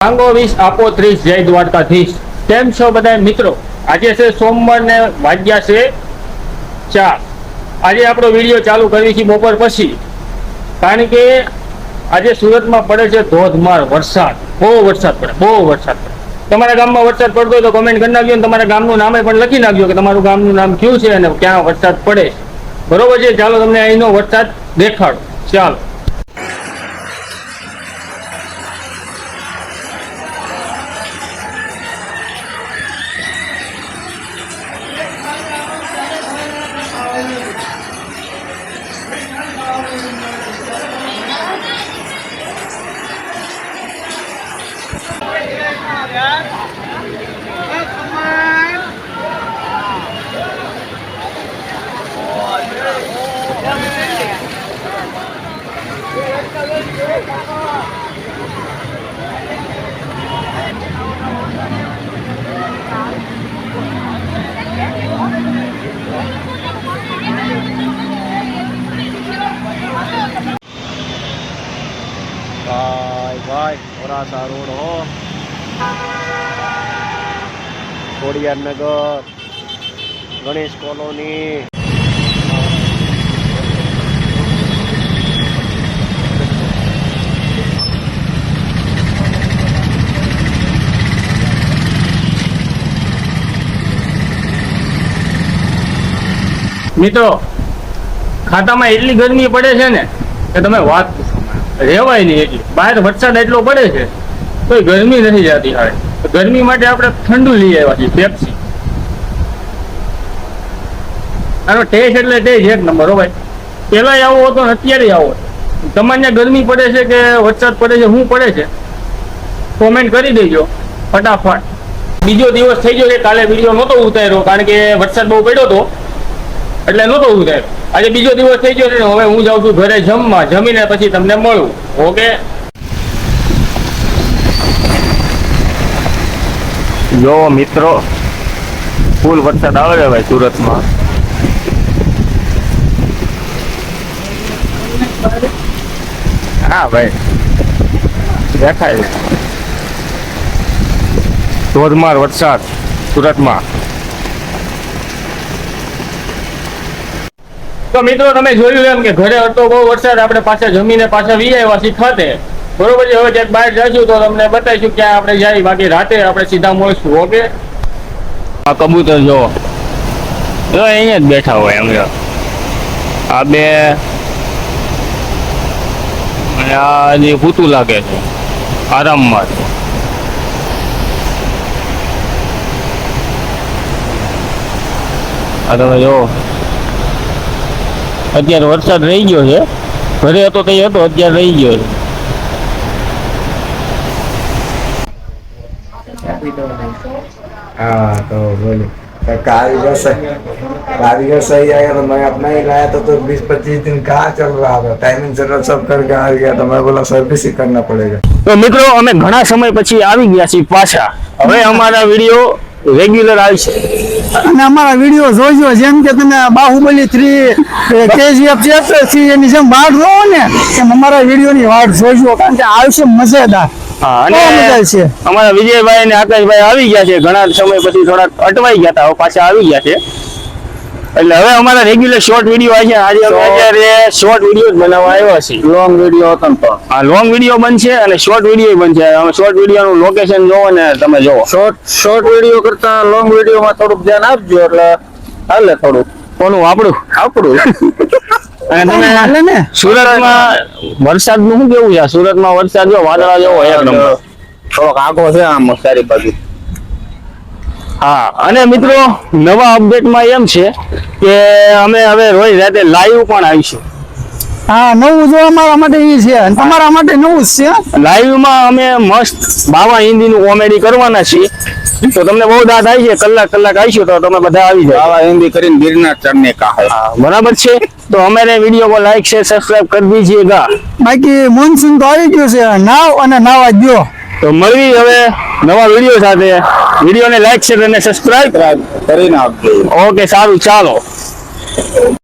માંગો વીસ આપો ત્રીસ જય દ્વારકાધીશ. કેમ છો બધા મિત્રો? આજે છે સોમવાર ને વાગ્યા છે ચાર. આજે આપણો વીડિયો ચાલુ કરી છે બપોર પછી. કારણ કે આજે સુરતમાં પડે છે ધોધમાર વરસાદ. બહુ વરસાદ પડે, બહુ વરસાદ પડે. તમારા ગામમાં વરસાદ પડતો હોય તો કોમેન્ટ કરી નાખજો તમારા ગામનું નામે પણ લખી નાખજો કે તમારું ગામનું નામ કયું છે અને ક્યાં વરસાદ પડે બરોબર છે? ચાલો તમને અહીંનો વરસાદ દેખાડો. ચાલો. ભાઈ ભાઈ વરાસા રોડ હો ખોડિયાર નગર ગણેશ કોલોની. મિત્રો, ખાતામાં એટલી ગરમી પડે છે ને કે તમે વાત રહેવાય નહીં એટલી. બહાર વરસાદ એટલો પડે છે. તો ગરમી નથી જતી હારે. ગરમી માટે આપણે ઠંડુ લઈ આવ્યા છીએ પેપ્સી આનો ટેસ્ટ એટલે ટેસ્ટ એક નંબર, હો ભાઈ. પેલા આવો હતો અત્યારે આવો તમારે ગરમી પડે છે કે વરસાદ પડે છે શું પડે છે? કોમેન્ટ કરી દેજો, ફટાફટ. બીજો દિવસ થઈ ગયો છે કાલે વીડિયો નહોતો ઉતાર્યો, કારણ કે વરસાદ બહુ પડ્યો હતો. એટલે નહોતો ઉતાર્યો. આજે બીજો દિવસ થઈ ગયો છે હવે હું જાઉં છું ઘરે જમવા. જમીને પછી તમને મળું. ઓકે જો મિત્રો, ફૂલ વરસાદ આવે છે ભાઈ સુરતમાં. હા ભાઈ, દેખાય. ધોધમાર વરસાદ સુરતમાં. તો મિત્રો, તમે જોયું એમ કે ઘરે હતો બહુ વરસાદ, આપણે પાછા જમીને પાછા વી આવ્યા છીએ બરોબર છે, હવે ક્યાંક બહાર જશું તો તમને બતાવીશું ક્યાં આપણે જાય બાકી રાતે આપણે સીધા મળશું, ઓકે? આ કબૂતર જો જો અહીંયા જ બેઠા હોય એમ. આ બે અને આ જે પૂતું લાગે છે, આરામમાં છે. આ તમે જો અત્યારે વરસાદ રહી ગયો છે. ઘરે હતો તે હતો, અત્યારે રહી ગયો છે. हाँ तो बोलो तो कारीगर सही कारीगर सही आएगा तो मैं अपना ही लाया था तो बीस पच्चीस दिन कहाँ चल रहा था टाइमिंग से सब करके आ गया तो मैं बोला सर्विस ही करना पड़ेगा તો મિત્રો અમે ઘણા સમય પછી આવી ગયા છીએ પાછા હવે અમારા વિડીયો રેગ્યુલર આવશે અને અમારા વિડીયો જોજો જેમ કે તમે Baahubali three KGF chapter three એની જેમ વાટ જોવો ને એમ અમારા વિડીયો ની વાટ જોજો કારણ કે આવશે મજેદાર હા અમારા વિજયભાઈ અને આકાશભાઈ આવી ગયા છે. ઘણા સમય પછી થોડાક અટવાઈ ગયા હતા પાછા આવી ગયા છે. એટલે હવે અમારા રેગ્યુલર શોર્ટ વીડિયો આજે અત્યારે શોર્ટ વીડિયો બનાવવા આવ્યો છે લોંગ વીડિયો હતો ને તો આ લોંગ વીડિયો બનશે અને શોર્ટ વીડિયો બનશે. અમે શોર્ટ વીડિયો નું લોકેશન જોવો ને તમે જોવો. શોર્ટ શોર્ટ વીડિયો કરતા લોંગ વીડિયો માં થોડુંક ધ્યાન આપજો એટલે હાલે થોડુંક. કોનું? આપણું? આપણું. અને તમે સુરતમાં વરસાદનું શું કેવું છે? સુરતમાં વરસાદ જો વાદળા જેવો એક નંબર. થોડોક આગો છે આમ સારી બાજુ. હા અને મિત્રો નવા અપડેટમાં એમ છે કે અમે હવે રોજ રાતે લાઈવ પણ આવીશું. હા નવું જોવા મારા માટે એ છે. અને તમારા માટે નવું જ છે લાઈવમાં અમે મસ્ત બાવા હિન્દીનું કોમેડી કરવાના છીએ. તો તમને બહુ દાદ આવી છે કલાક કલાક આવીશું તો તમે બધા આવી જાય. આવા હિન્દી કરીને ગિરનાર ચડને કહે બરાબર છે? તો અમારે વીડિયો પર લાઈક શેર સબસ્ક્રાઇબ કરી દીજીએગા બાકી મોનસૂન તો આવી ગયો છે નાવ અને નાવા ગયો. તો મળી હવે નવા વીડિયો સાથે. વીડિયો ને લાઈક શેર અને સબસ્ક્રાઇબ કરીને આપજો ઓકે સારું ચાલો.